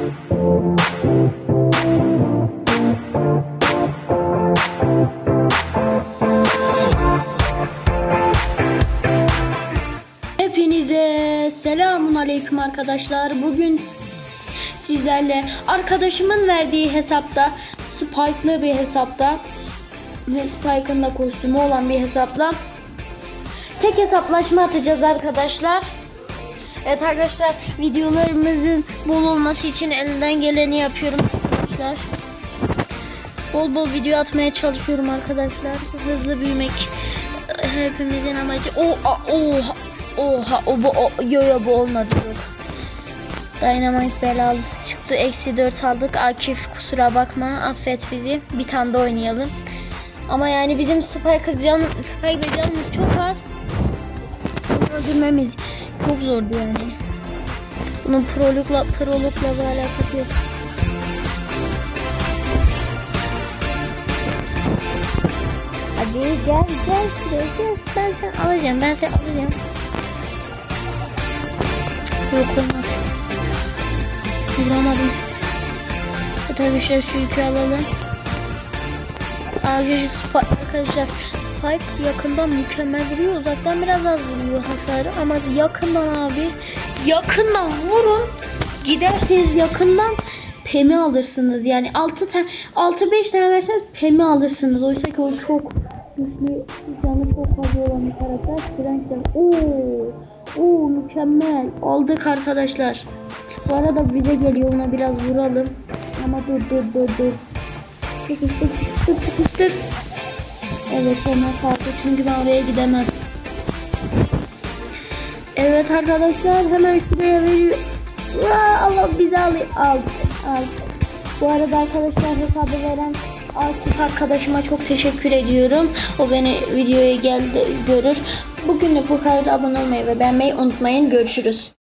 Hepinize selamun aleyküm arkadaşlar. Bugün sizlerle arkadaşımın verdiği hesapta Spike'lı bir hesapta ve Spike'ın da kostümü olan bir hesapla tek hesaplaşma atacağız arkadaşlar. Evet arkadaşlar videolarımızın bol olması için elinden geleni yapıyorum arkadaşlar. Bol bol video atmaya çalışıyorum arkadaşlar. Hızlı büyümek e, hepimizin amacı. O a- oha oha o bu o, yo yo bu olmadı yok. Dynamite belalısı çıktı. Eksi 4 aldık. Akif kusura bakma. Affet bizi. Bir tane de oynayalım. Ama yani bizim Spike can Spike canımız çok az. Bunu öldürmemiz çok zordu yani. Bunun prolukla prolukla bir alakası yok. Hadi gel gel şuraya gel. Ben seni alacağım. Ben seni alacağım. Yok olmaz. Vuramadım. Evet arkadaşlar şu yükü alalım. Arkadaşlar Spike, arkadaşlar Spike yakından mükemmel vuruyor. Uzaktan biraz az vuruyor hasarı. Ama yakından abi yakından vurun. Giderseniz yakından pemi alırsınız. Yani 6 tane 6 5 tane verseniz pemi alırsınız. Oysa ki o çok güçlü canı çok fazla olan bir karakter. Frank'ten. Oo! Oo mükemmel. Aldık arkadaşlar. Bu arada bize geliyor ona biraz vuralım. Ama dur dur dur dur. Sıkıştık. Evet ona kalktı çünkü ben oraya gidemem. Evet arkadaşlar hemen şuraya veriyor. Allah bizi alıyor. Alt. Alt. Bu arada arkadaşlar hesabı veren Akif arkadaşıma çok teşekkür ediyorum. O beni videoya geldi görür. Bugünlük bu kadar abone olmayı ve beğenmeyi unutmayın. Görüşürüz.